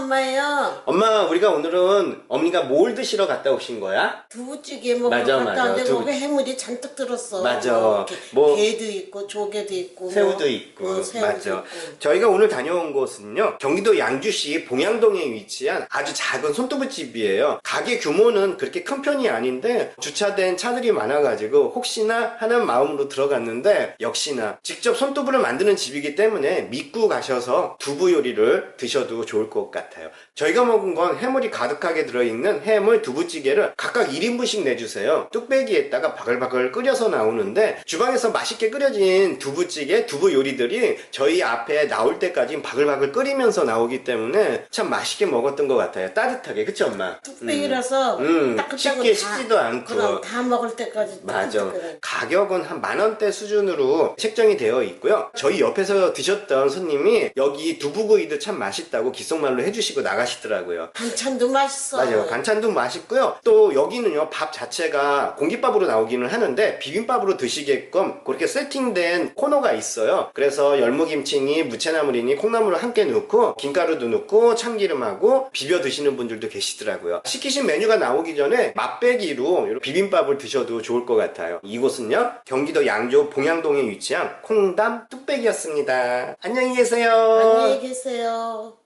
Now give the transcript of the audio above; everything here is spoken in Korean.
엄마 엄마 우리가 오늘은 어머니가 뭘 드시러 갔다 오신 거야? 두부찌개 먹으러 맞아, 갔다 맞아. 왔는데 두부- 거기 해물이 잔뜩 들었어. 맞아. 뭐 뭐- 게도 있고 조개도 있고 새우도 뭐, 있고 어, 새우도 맞아 있고. 저희가 오늘 다녀온 곳은요 경기도 양주시 봉양동에 위치한 아주 작은 손두부집이에요 가게 규모는 그렇게 큰 편이 아닌데 주차된 차들이 많아가지고 혹시나 하는 마음으로 들어갔는데 역시나 직접 손두부를 만드는 집이기 때문에 믿고 가셔서 두부 요리를 드셔도 좋을 것 같아요 저희가 먹은 건 해물이 가득하게 들어있는 해물 두부찌개를 각각 1인분씩 내주세요 뚝배기에다가 바글바글 끓여서 나오는데 주방에서 맛있게 끓여진 두부찌개, 두부 요리들이 저희 앞에 나올 때까지 바글바글 끓이면서 나오기 때문에 참 맛있게 먹었던 것 같아요. 따뜻하게. 그치 엄마? 뚝배기라서 음, 따끈따끈 쉽게 다- 식지도 않고. 그럼 다 먹을 때까지 맞아. 가격은 한 만원대 수준으로 책정이 되어 있고요. 저희 옆에서 드셨던 손님이 여기 두부구이도 참 맛있다고 귓속말로 해주시고 나가시더라고요. 반찬도 맛있어. 맞아요. 반찬도 맛있고요. 또 여기는요, 밥 자체가 공깃밥으로 나오기는 하는데, 비빔밥으로 드시게끔 그렇게 세팅된 코너가 있어요. 그래서 열무김치니, 무채나물이니, 콩나물을 함께 넣고, 김가루도 넣고, 참기름하고, 비벼 드시는 분들도 계시더라고요. 시키신 메뉴가 나오기 전에 맛배기로 비빔밥을 드셔도 좋을 것 같아요. 이곳은요, 경기도 양조 봉양동에 위치한 콩담 뚝배기였습니다. 안녕히 계세요. 안녕히 계세요.